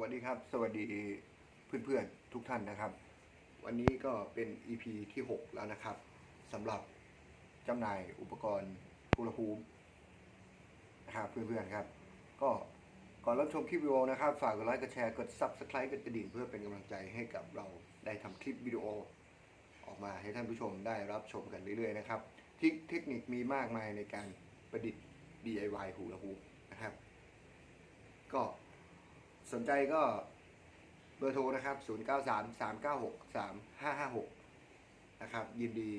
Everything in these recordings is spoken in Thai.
วัสดีครับ สวัสดีเพื่อนๆทุกท่านนะครับ วันนี้ก็เป็น EP ที่ 6 แล้วนะครับสำหรับจำหน่ายอุปกรณ์พูลภูมินะครับเพื่อนๆครับ ก็ก่อนรับชมคลิปวิดีโอนะครับ ฝากกดไลค์กดแชร์กด Subscribe กดกระดิ่งเพื่อเป็นกำลังใจให้กับเราได้ทำคลิปวิดีโอ ออกมาให้ท่านผู้ชมได้รับชมกันเรื่อยๆนะครับเทคเทคนิคมีมากมายในการประดิษฐ์ DIY หูละหูนะครับ ก็ สนใจก็เบอร์โทรนะครับ 0 9 3 3 9 6 3 5 5 6 นะครับ ยินดี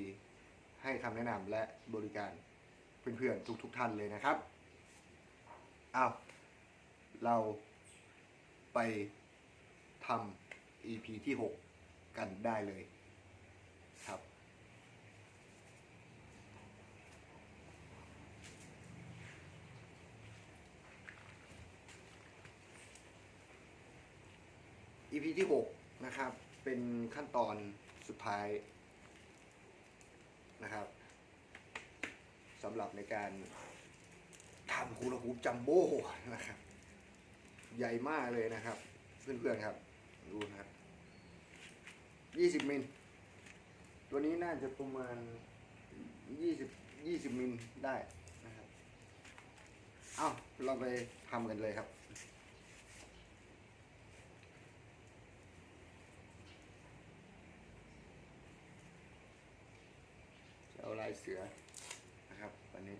ให้คำแนะนำและบริการเพื่อนๆทุกๆทท่านเลยนะครับ เอาเราไปทำ EP ที่ 6 กันได้เลย EP ที่ 6 นะครับ เป็นขั้นตอนสุดท้ายนะครับสำหรับในการทำฮูลาฮูปจัมโบ้นะครับ ใหญ่มากเลยนะครับ เพื่อนๆครับ ดูนะครับ 20 มิล ตัวนี้น่าจะประมาณ 20 20 มิลได้นะครับ เอาเราไปทำกันเลยครับ จะเอาลายเสือนะครับวันนี้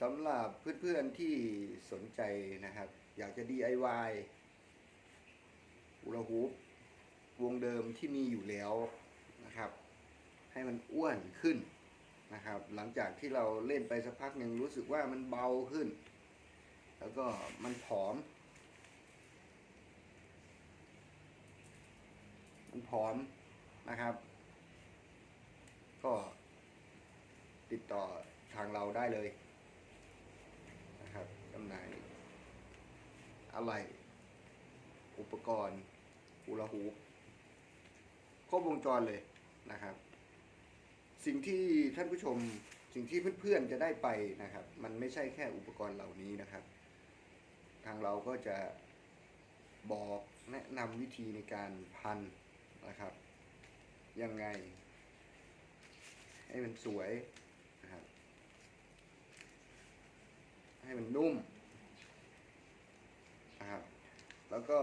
สำหรับเพื่อนๆที่สนใจนะครับ อยากจะ DIY อุลฮูปวงเดิมที่มีอยู่แล้วนะครับ ให้มันอ้วนขึ้นนะครับ หลังจากที่เราเล่นไปสักพักหนึ่งรู้สึกว่ามันเบาขึ้น แล้วก็มันผอม มันผอมนะครับ ก็ติดต่อทางเราได้เลยนะครับจำหน่ายอะไร อุปกรณ์ฮูลาฮูปครบวงจรเลยนะครับ สิ่งที่ท่านผู้ชมสิ่งที่เพื่อนๆจะได้ไปนะครับ มันไม่ใช่แค่อุปกรณ์เหล่านี้นะครับ ทางเราก็จะบอกแนะนำวิธีในการพัน นะครับ ยังไง ให้มันสวยนะครับ ให้มันนุ่มนะครับ แล้วก็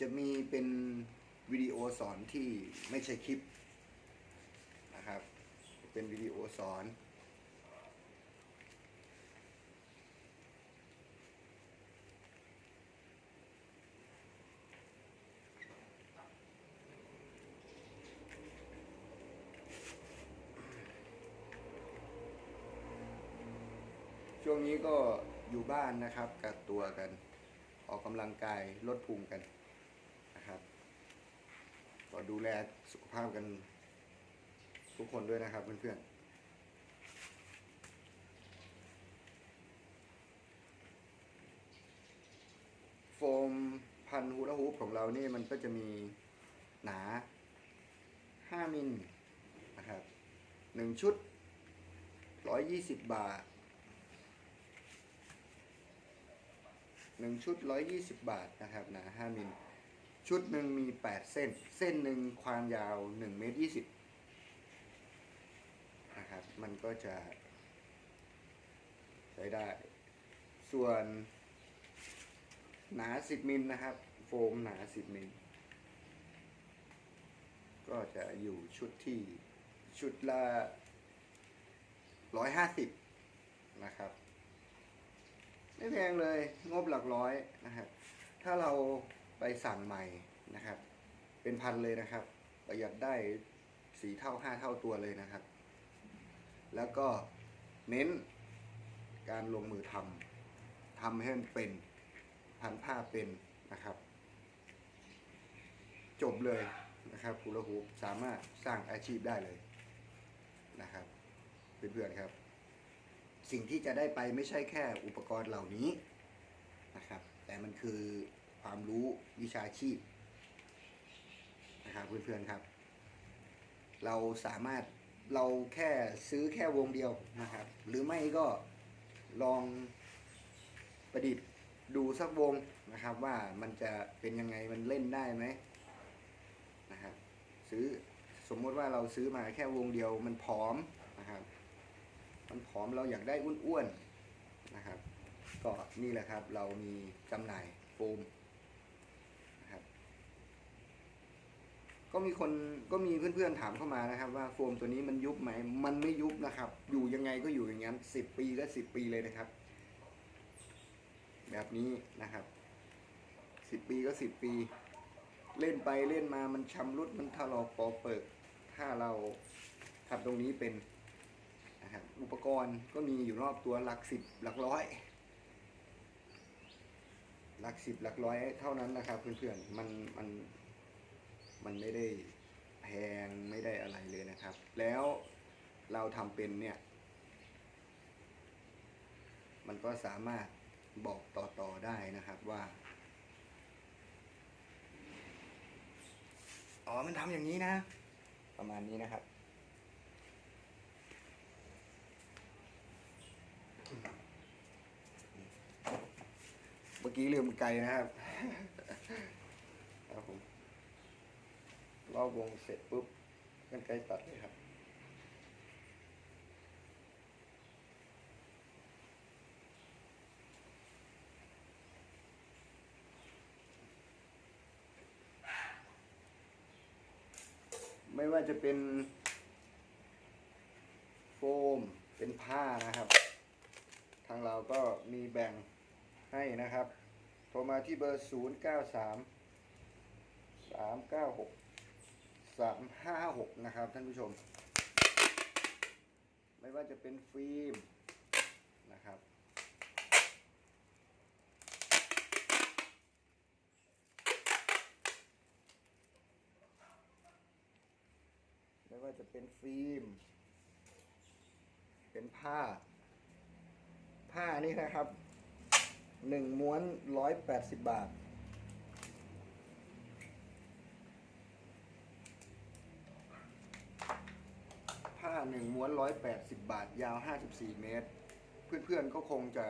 จะมีเป็นวิดีโอสอนที่ไม่ใช่คลิปนะครับ เป็นวิดีโอสอน ช่วงนี้ก็อยู่บ้านนะครับกักตัวกัน ออกกำลังกายลดพุงกันนะครับก็ดูแลสุขภาพกันทุกคนด้วยนะครับเพื่อนๆโฟมพันฮูลาฮูปของเรานี่มันก็จะมีหนา 5 มิลนะครับ 1 ชุด 120 บาท หนึ่งชุดร้อยยี่สิบบาทนะครับหนาห้ามิลชุดหนึ่งมีแปดเส้น เส้นหนึ่งความยาวหนึ่งเมตรยี่สิบนะครับมันก็จะใช้ได้ ส่วนหนาสิบมิลนะครับ โฟมหนาสิบมิลก็จะอยู่ชุดที่ชุดละร้อยห้าสิบนะครับ ไม่แพงเลยงบหลักร้อยนะครับ ถ้าเราไปสั่งใหม่นะครับ เป็นพันเลยนะครับ ประหยัดได้สี่เท่าห้าเท่าตัวเลยนะครับ แล้วก็เน้นการลงมือทำทำให้มันเป็นพันผ้าเป็นนะครับ จบเลยนะครับคูลาฮูปสามารถสร้างอาชีพได้เลยนะครับ เพื่อนๆครับ สิ่งที่จะได้ไปไม่ใช่แค่อุปกรณ์เหล่านี้นะครับ แต่มันคือความรู้วิชาชีพนะครับเพื่อนๆครับ เราสามารถเราแค่ซื้อแค่วงเดียวนะครับ หรือไม่ก็ลองประดิษฐ์ดูสักวงนะครับว่ามันจะเป็นยังไงมันเล่นได้ไหมนะครับซื้อสมมติว่าเราซื้อมาแค่วงเดียวมันผอมนะครับ ผอมเราอยากได้อ้วนๆนะครับ ก็นี่แหละครับเรามีจำหน่ายโฟมนะครับ ก็มีคนก็มีเพื่อนๆถามเข้ามานะครับ ว่าโฟมตัวนี้มันยุบไหมมันไม่ยุบนะครับ อยู่ยังไงก็อยู่อย่างนั้นสิบปีก็สิบปีเลยนะครับ แบบนี้นะครับสิบปีก็สิบปี เล่นไปเล่นมามันชำรุดมันถลอกปอเปิกถ้าเราทำตรงนี้เป็น นะครับอุปกรณ์ก็มีอยู่รอบตัวหลักสิบหลักร้อย หลักสิบหลักร้อยเท่านั้นนะครับเพื่อนๆมันมันมันไม่ได้แพงไม่ได้อะไรเลยนะครับ แล้วเราทำเป็นเนี่ย มันก็สามารถบอกต่อๆได้นะครับว่าอ๋อ มันทำอย่างนี้นะ ประมาณนี้นะครับ อกี้ลืมไกลนะครับครับผมรอบวงเสร็จปุ๊บกันไกลตัดเลยครับไม่ว่าจะเป็นโฟมเป็นผ้านะครับ ทางเราก็มีแบ่งให้นะครับ ทรมาที่เบอร์ 0 9 3 3 9 6 3 5 6 นะครับท่านผู้ชม ไม่ว่าจะเป็นฟิล์มนะครับ ไม่ว่าจะเป็นฟิล์ม เป็นผ้า ผ้านี่นะครับ หนึ่งม้วนร้อยแปดสิบบาท ผ้าหนึ่งม้วนร้อยแปดสิบบาท ยาวห้าสิบสี่เมตร เพื่อนๆก็คงจะ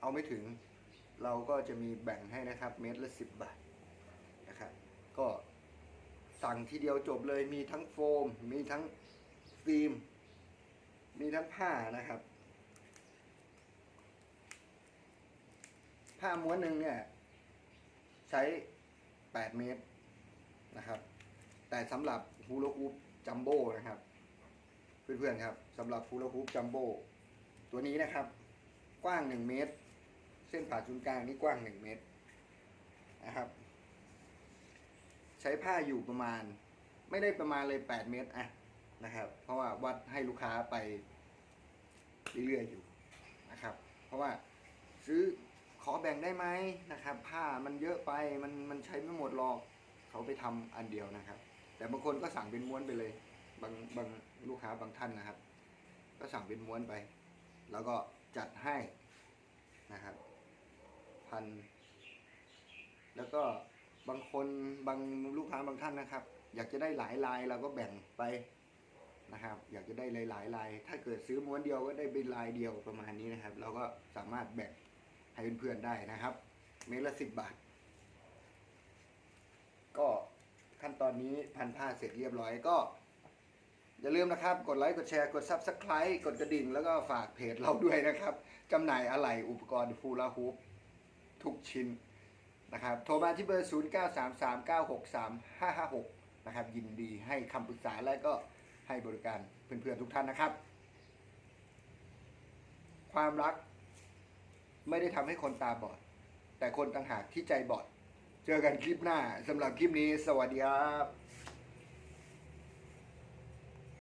เอาไม่ถึง เราก็จะมีแบ่งให้นะครับ เมตรละสิบบาทนะครับ ก็สั่งทีเดียวจบเลยมีทั้งโฟม มีทั้งฟิล์ม มีทั้งผ้านะครับ ผ้าม้วนหนึ่งเนี่ย ใช้ 8 เมตรนะครับ แต่สำหรับฮูล o ฮูปจัมโบ้นะครับ เพื่อนๆครับสำหรับฮูล o ฮูปจัมโบ้ตัวนี้นะครับ กว้าง 1 เมตร เส้นผ่าศูนย์กลางนี่กว้าง 1 เมตรนะครับ ใช้ผ้าอยู่ประมาณ ไม่ได้ประมาณเลย 8 เมตรอะนะครับ เพราะว่าวัดให้ลูกค้าไปเรื่อยๆอยู่นะครับ เพราะว่าซื้อ ขอแบ่งได้ไหมนะครับ ผ้ามันเยอะไปมันมันใช้ไม่หมดหรอกเขาไปทำอันเดียวนะครับ แต่บางคนก็สั่งเป็นม้วนไปเลย บางบางลูกค้าบางท่านนะครับ ก็สั่งเป็นม้วนไป แล้วก็จัดให้นะครับพันแล้วก็บางคนบางลูกค้าบางท่านนะครับ อยากจะได้หลายลายเราก็แบ่งไปนะครับ อยากจะได้หลายๆลาย ถ้าเกิดซื้อม้วนเดียวก็ได้เป็นลายเดียวประมาณนี้นะครับ เราก็สามารถแบ่ง ให้เพื่อนๆได้นะครับ เมตรละสิบบาท ก็ขั้นตอนนี้พันผ้าเสร็จเรียบร้อยก็ อย่าลืมนะครับ กดไลค์กดแชร์กด Subscribe กดกระดิ่ง แล้วก็ฝากเพจเราด้วยนะครับจำหน่ายอะไหล่อุปกรณ์ฟูลาฮูปทุกชิ้นนะครับโทรมาที่เบอร์ 0 9 3 3 9 6 3 5 5 6 นะครับ ยินดีให้คำปรึกษาและก็ให้บริการเพื่อนๆทุกท่านนะครับ ความรัก ไม่ได้ทำให้คนตาบอด แต่คนต่างหากที่ใจบอด เจอกันคลิปหน้าสำหรับคลิปนี้ สวัสดีครับ